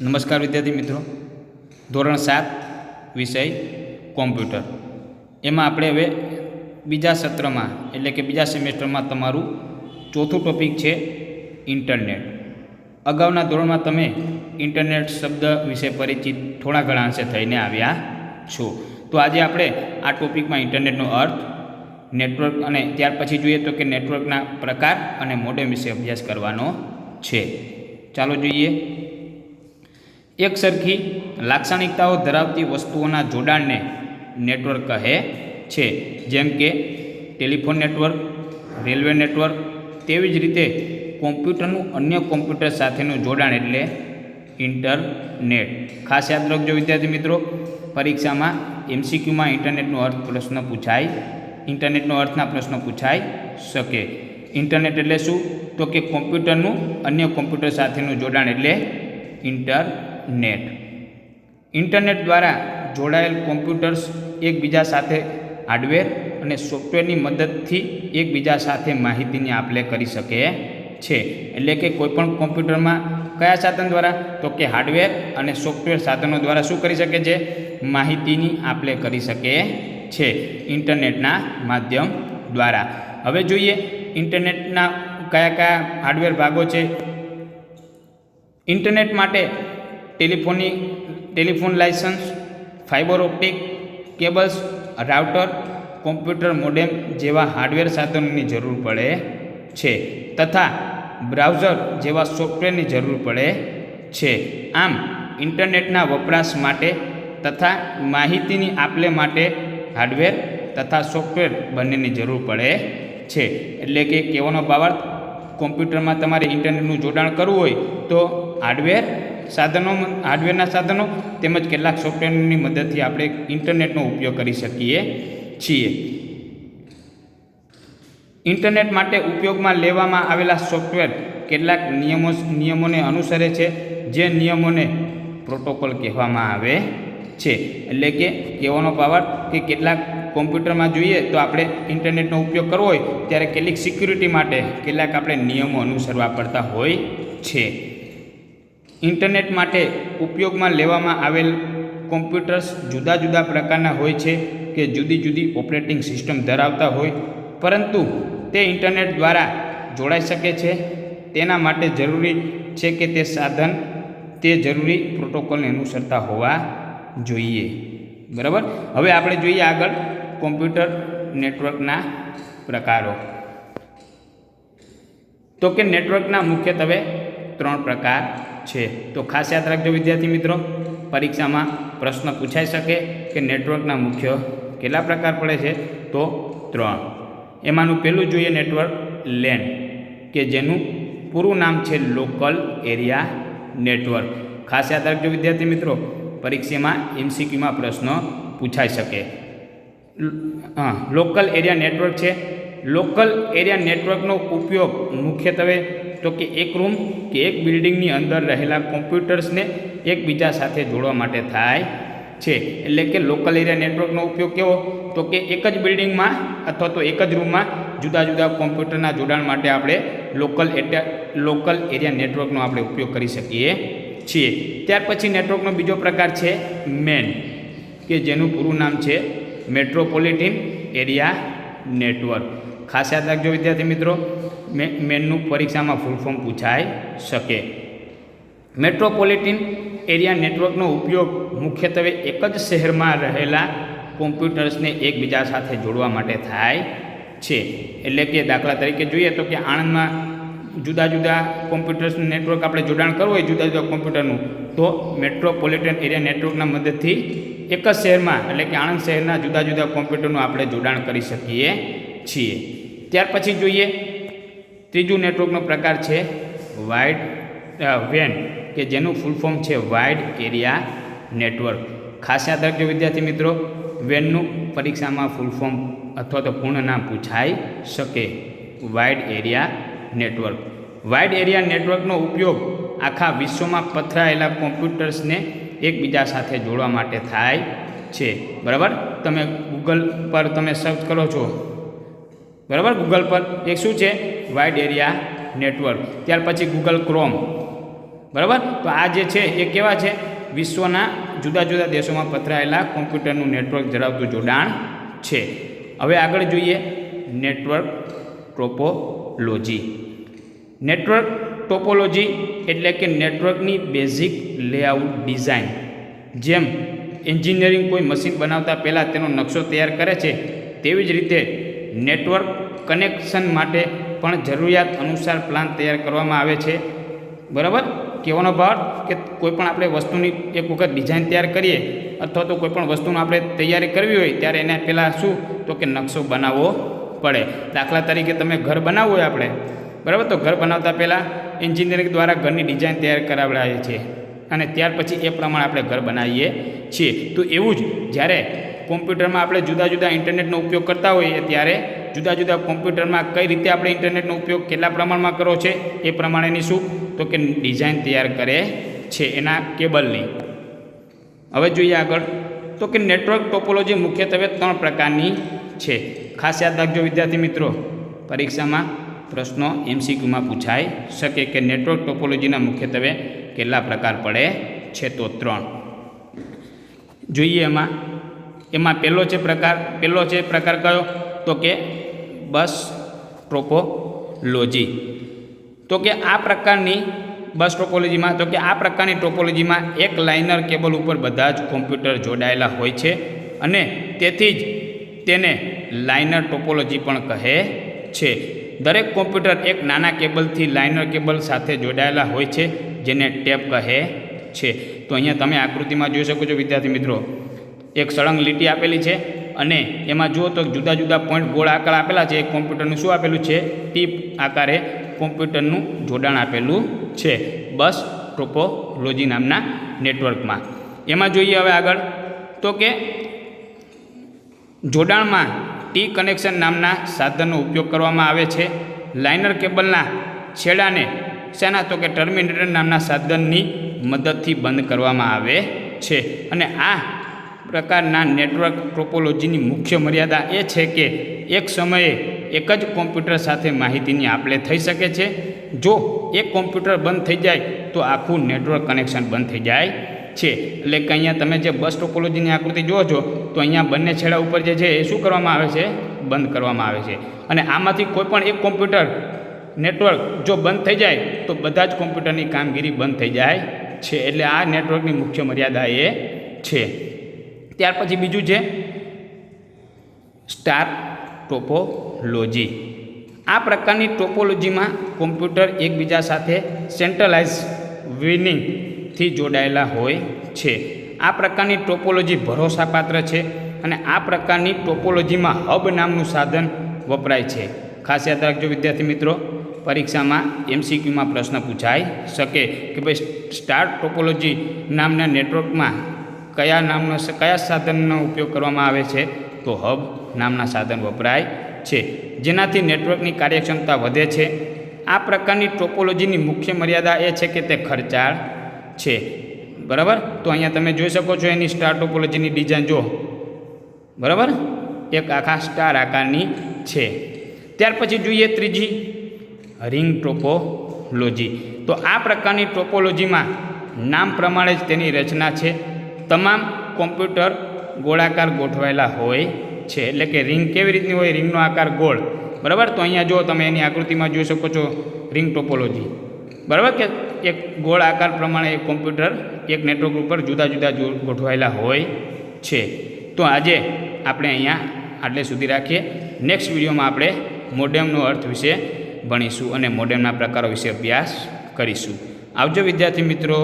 નમસ્કાર વિદ્યાર્થી મિત્રો. ધોરણ સાત, વિષય કોમ્પ્યુટર. એમાં આપણે હવે બીજા સત્રમાં, એટલે કે બીજા સેમેસ્ટરમાં તમારું ચોથું ટોપિક છે ઇન્ટરનેટ. અગાઉના ધોરણમાં તમે ઇન્ટરનેટ શબ્દ વિશે પરિચિત થોડા ઘણા અંશે થઈને આવ્યા છો. તો આજે આપણે આ ટોપિકમાં ઇન્ટરનેટનો અર્થ, નેટવર્ક અને ત્યાર પછી જોઈએ તો કે નેટવર્કના પ્રકાર અને મોડેમ વિશે અભ્યાસ કરવાનો છે. ચાલો જોઈએ. એક સરખી લાક્ષણિકતાઓ ધરાવતી વસ્તુઓના જોડાણને નેટવર્ક કહે છે. જેમ કે ટેલિફોન નેટવર્ક, રેલવે નેટવર્ક તેવી જ રીતે કોમ્પ્યુટરનું અન્ય કોમ્પ્યુટર સાથેનું જોડાણ એટલે ઇન્ટરનેટ. ખાસ યાદ રાખજો વિદ્યાર્થી મિત્રો, પરીક્ષામાં એમસીક્યુમાં ઇન્ટરનેટનો અર્થ પ્રશ્ન પૂછાય, ઇન્ટરનેટનો અર્થના પ્રશ્નો પૂછાઈ શકે. ઇન્ટરનેટ એટલે શું? તો કે કોમ્પ્યુટરનું અન્ય કોમ્પ્યુટર સાથેનું જોડાણ એટલે ઇન્ટરનેટ ઇન્ટરનેટ દ્વારા જોડાયેલ કોમ્પ્યુટર્સ એકબીજા સાથે હાર્ડવેર અને સોફ્ટવેરની મદદથી એકબીજા સાથે માહિતીની આપલે કરી શકે છે. એટલે કે કોઈપણ કોમ્પ્યુટરમાં કયા સાધન દ્વારા? તો કે હાર્ડવેર અને સોફ્ટવેર સાધનો દ્વારા શું કરી શકે છે? માહિતીની આપલે કરી શકે છે ઇન્ટરનેટના માધ્યમ દ્વારા. હવે જોઈએ ઇન્ટરનેટના કયા કયા હાર્ડવેર ભાગો છે. ઇન્ટરનેટ માટે ટેલિફોનની telephone licence, fibre optic, cables, router, computer modem જેવા હાર્ડવેર સાધનોની જરૂર પડે છે તથા બ્રાઉઝર જેવા સોફ્ટવેરની જરૂર પડે છે. આમ, ઇન્ટરનેટના વપરાશ માટે તથા માહિતીની આપલે માટે હાર્ડવેર તથા સોફ્ટવેર બંનેની જરૂર પડે છે. એટલે કે કહેવાનો ભાવાર્થ કોમ્પ્યુટરમાં તમારે ઇન્ટરનેટનું જોડાણ કરવું હોય તો હાર્ડવેર સાધનો હાર્ડવેરના સાધનો તેમજ કેટલાક સોફ્ટવેરની મદદથી આપણે ઇન્ટરનેટનો ઉપયોગ કરી શકીએ છીએ. ઇન્ટરનેટ માટે ઉપયોગમાં લેવામાં આવેલા સોફ્ટવેર કેટલાક નિયમો, નિયમોને અનુસરે છે, જે નિયમોને પ્રોટોકોલ કહેવામાં આવે છે. એટલે કે કહેવાનો પાવર કે કેટલાક કોમ્પ્યુટરમાં જોઈએ તો આપણે ઇન્ટરનેટનો ઉપયોગ કરવો હોય ત્યારે કેટલીક સિક્યુરિટી માટે કેટલાક આપણે નિયમો અનુસરવા પડતા હોય છે. ઇન્ટરનેટ માટે ઉપયોગમાં લેવામાં આવેલ કોમ્પ્યુટર્સ જુદા જુદા પ્રકારના હોય છે કે જુદી જુદી ઓપરેટિંગ સિસ્ટમ ધરાવતા હોય, પરંતુ તે ઇન્ટરનેટ દ્વારા જોડાઈ શકે છે. તેના માટે જરૂરી છે કે તે સાધન તે જરૂરી પ્રોટોકોલને અનુસરતા હોવા જોઈએ. બરાબર? હવે આપણે જોઈએ આગળ કોમ્પ્યુટર નેટવર્કના પ્રકારો. તો કે નેટવર્કના મુખ્યત્વે ત્રણ પ્રકાર છે. તો ખાસ યાદ રાખજો વિદ્યાર્થી મિત્રો, પરીક્ષામાં પ્રશ્ન પૂછાઈ શકે કે નેટવર્કના મુખ્ય કેટલા પ્રકાર પડે છે? તો ત્રણ. એમાંનું પહેલું જોઈએ નેટવર્ક લેન, કે જેનું પૂરું નામ છે લોકલ એરિયા નેટવર્ક. ખાસ યાદ રાખજો વિદ્યાર્થી મિત્રો, પરીક્ષામાં એમસીક્યુમાં પ્રશ્ન પૂછાઈ શકે. હા, લોકલ એરિયા નેટવર્ક છે. લોકલ એરિયા નેટવર્કનો ઉપયોગ મુખ્યત્વે તો કે એક રૂમ કે એક બિલ્ડિંગની અંદર રહેલા કોમ્પ્યુટર્સને એકબીજા સાથે જોડવા માટે થાય છે. એટલે કે લોકલ એરિયા નેટવર્કનો ઉપયોગ કેવો? તો કે એક જ બિલ્ડિંગમાં અથવા તો એક જ રૂમમાં જુદા જુદા કોમ્પ્યુટરના જોડાણ માટે આપણે લોકલ લોકલ એરિયા નેટવર્કનો આપણે ઉપયોગ કરી શકીએ છીએ. ત્યાર પછી નેટવર્કનો બીજો પ્રકાર છે મેન કે જેનું પૂરું નામ છે મેટ્રોપોલિટીન એરિયા નેટવર્ક ખાસ યાદ રાખજો વિદ્યાર્થી મિત્રો મેનનું પરીક્ષામાં ફૂલ ફોર્મ પૂછાઈ શકે. મેટ્રોપોલિટીન એરિયા નેટવર્કનો ઉપયોગ મુખ્યત્વે એક જ શહેરમાં રહેલા કોમ્પ્યુટર્સને એકબીજા સાથે જોડવા માટે થાય છે. એટલે કે દાખલા તરીકે જોઈએ તો કે આણંદમાં જુદા જુદા કોમ્પ્યુટર્સનું નેટવર્ક આપણે જોડાણ કરવું હોય, જુદા જુદા કોમ્પ્યુટરનું તો મેટ્રોપોલિટન એરિયા નેટવર્કના મદદથી એક જ શહેરમાં, એટલે કે આણંદ શહેરના જુદા જુદા કોમ્પ્યુટરનું આપણે જોડાણ કરી શકીએ છીએ. ત્યાર પછી જોઈએ ત્રીજું નેટવર્કનો પ્રકાર છે વાઇડ વેન, કે જેનું ફૂલ ફોર્મ છે વાઇડ એરિયા નેટવર્ક. ખાસ યાદ રાખજો વિદ્યાર્થી મિત્રો, વેનનું પરીક્ષામાં ફૂલ ફોર્મ અથવા તો પૂર્ણ નામ પૂછાઈ શકે. Wide area network. Wide area નેટવર્કનો ઉપયોગ આખા વિશ્વમાં પથરાયેલા કોમ્પ્યુટર્સને એકબીજા સાથે જોડવા માટે થાય છે. બરાબર? તમે ગૂગલ પર તમે સર્ચ કરો છો. બરાબર? ગૂગલ પર. એક શું છે? વાઇડ એરિયા નેટવર્ક ત્યાર પછી ગૂગલ ક્રોમ બરાબર? તો આ જે છે, એ કેવા છે? વિશ્વના જુદા જુદા દેશોમાં પથરાયેલા કોમ્પ્યુટરનું નેટવર્ક ધરાવતું જોડાણ છે. હવે આગળ જોઈએ નેટવર્ક ટોપોલોજી. નેટવર્ક ટોપોલોજી એટલે કે નેટવર્કની બેઝિક લેઆઉટ ડિઝાઇન. જેમ એન્જિનિયરિંગ કોઈ મશીન બનાવતા પહેલાં તેનો નકશો તૈયાર કરે છે, તેવી જ રીતે નેટવર્ક કનેક્શન માટે પણ જરૂરિયાત અનુસાર પ્લાન તૈયાર કરવામાં આવે છે. બરાબર? કહેવાનો ભાવ કે કોઈપણ આપણે વસ્તુની એક વખત ડિઝાઇન તૈયાર કરીએ અથવા તો કોઈપણ વસ્તુનું આપણે તૈયારી કરવી હોય ત્યારે એને પહેલાં શું? તો કે નકશો બનાવવો પડે. દાખલા તરીકે તમે ઘર બનાવવું હોય આપણે. બરાબર? તો ઘર બનાવતા પહેલાં એન્જિનિયરિંગ દ્વારા ઘરની ડિઝાઇન તૈયાર કરાવડાવીએ છીએ. અને ત્યાર પછી એ પ્રમાણે આપણે ઘર બનાવીએ છીએ. તો એવું જ જ્યારે કોમ્પ્યુટરમાં આપણે જુદા જુદા ઇન્ટરનેટનો ઉપયોગ કરતા હોઈએ ત્યારે જુદા જુદા કોમ્પ્યુટરમાં કઈ રીતે આપણે ઇન્ટરનેટનો ઉપયોગ કેટલા પ્રમાણમાં કરવો છે એ પ્રમાણેની શું? તો કે ડિઝાઇન તૈયાર કરે છે એના કેબલની. હવે જોઈએ આગળ. તો કે નેટવર્ક ટોપોલોજી મુખ્યત્વે ત્રણ પ્રકારની છે. ખાસ યાદ રાખજો વિદ્યાર્થી મિત્રો, પરીક્ષામાં પ્રશ્નો એમસીક્યુમાં પૂછાઈ શકે કે નેટવર્ક ટોપોલોજીના મુખ્યત્વે કેટલા પ્રકાર પડે છે તો ત્રણ. જોઈએ એમાં. એમાં પહેલો છે પ્રકાર, પહેલો છે પ્રકાર કયો? તો કે બસ ટ્રોપોલોજી. તો કે આ પ્રકારની બસ ટોપોલોજીમાં તો કે આ પ્રકારની ટોપોલોજીમાં એક લાઇનર કેબલ ઉપર બધા જ કોમ્પ્યુટર જોડાયેલા હોય છે અને તેથી જ તેને લાઇનર ટોપોલોજી પણ કહે છે. દરેક કોમ્પ્યુટર એક નાના કેબલથી લાઇનર કેબલ સાથે જોડાયેલા હોય છે, જેને ટેપ કહે છે. તો અહીંયા તમે આકૃતિમાં જોઈ શકો છો, વિદ્યાર્થી મિત્રો. એક સળંગ લીટી આપેલી છે અને એમાં જુઓ તો જુદા જુદા પોઈન્ટ ગોળ આકાર આપેલા છે. એ કોમ્પ્યુટરનું શું આપેલું છે? ટીપ આકારે કોમ્પ્યુટરનું જોડાણ આપેલું છે. બસ ટોપોલોજી નામના નેટવર્કમાં. એમાં જોઈએ હવે આગળ. તો કે જોડાણમાં ટી કનેક્શન નામના સાધનનો ઉપયોગ કરવામાં આવે છે. લાઇનર કેબલના છેડાને શેના? તો કે ટર્મિનેટર નામના સાધનની મદદથી બંધ કરવામાં આવે છે. અને આ પ્રકારના નેટવર્ક ટોપોલોજીની મુખ્ય મર્યાદા એ છે કે એક સમયે એક જ કોમ્પ્યુટર સાથે માહિતીની આપલે થઈ શકે છે. જો એક કોમ્પ્યુટર બંધ થઈ જાય, તો આખું નેટવર્ક કનેક્શન બંધ થઈ જાય છે. એટલે કે અહીંયા તમે જે બસ ટોપોલોજીની આકૃતિ જુઓ છો, તો અહીંયા બંને છેડા ઉપર જે છે એ શું કરવામાં આવે છે? બંધ કરવામાં આવે છે. અને આમાંથી કોઈ પણ એક કોમ્પ્યુટર નેટવર્ક જો બંધ થઈ જાય, તો બધા જ કોમ્પ્યુટરની કામગીરી બંધ થઈ જાય છે. એટલે આ નેટવર્કની મુખ્ય મર્યાદા એ છે. ત્યાર પછી બીજું છે સ્ટાર ટોપોલોજી. આ પ્રકારની ટોપોલોજીમાં કોમ્પ્યુટર એકબીજા સાથે સેન્ટ્રલાઇઝ વિનિંગથી જોડાયેલા હોય છે. આ પ્રકારની ટોપોલોજી ભરોસાપાત્ર છે અને આ પ્રકારની ટોપોલોજીમાં હબ નામનું સાધન વપરાય છે. ખાસ યાદ રાખજો વિદ્યાર્થી મિત્રો, પરીક્ષામાં એમસીક્યુમાં પ્રશ્ન પૂછાઈ શકે કે ભાઈ સ્ટાર ટોપોલોજી નામના નેટવર્કમાં કયા નામનો કયા સાધનનો ઉપયોગ કરવામાં આવે છે? તો હબ નામના સાધન વપરાય છે. જેનાથી નેટવર્કની કાર્યક્ષમતા વધે છે. આ પ્રકારની ટોપોલોજીની મુખ્ય મર્યાદા એ છે કે તે ખર્ચાળ છે. બરાબર? તો અહીંયા તમે જોઈ શકો છો એની સ્ટાર ટોપોલોજીની ડિઝાઇન. જો બરાબર? એક આખા સ્ટાર આકારની છે. ત્યાર પછી જોઈએ ત્રીજી રિંગ ટોપોલોજી. તો આ પ્રકારની ટોપોલોજીમાં નામ પ્રમાણે જ તેની રચના છે. તમામ કોમ્પ્યુટર ગોળાકાર ગોઠવાયેલા હોય છે. એટલે કે રિંગ કેવી રીતની હોય? રિંગનો આકાર ગોળ. બરાબર? તો અહીંયા જો તમે એની આકૃતિમાં જોઈ શકો છો રિંગ ટોપોલોજી બરાબર? કે એક ગોળ આકાર પ્રમાણે એક કોમ્પ્યુટર એક નેટવર્ક ઉપર જુદા જુદા ગોઠવાયેલા હોય છે. તો આજે આપણે અહીંયા આટલે સુધી રાખીએ. નેક્સ્ટ વિડીયોમાં આપણે મોડેમનો અર્થ વિશે ભણીશું અને મોડેમના પ્રકારો વિશે અભ્યાસ કરીશું. આવજો વિદ્યાર્થી મિત્રો.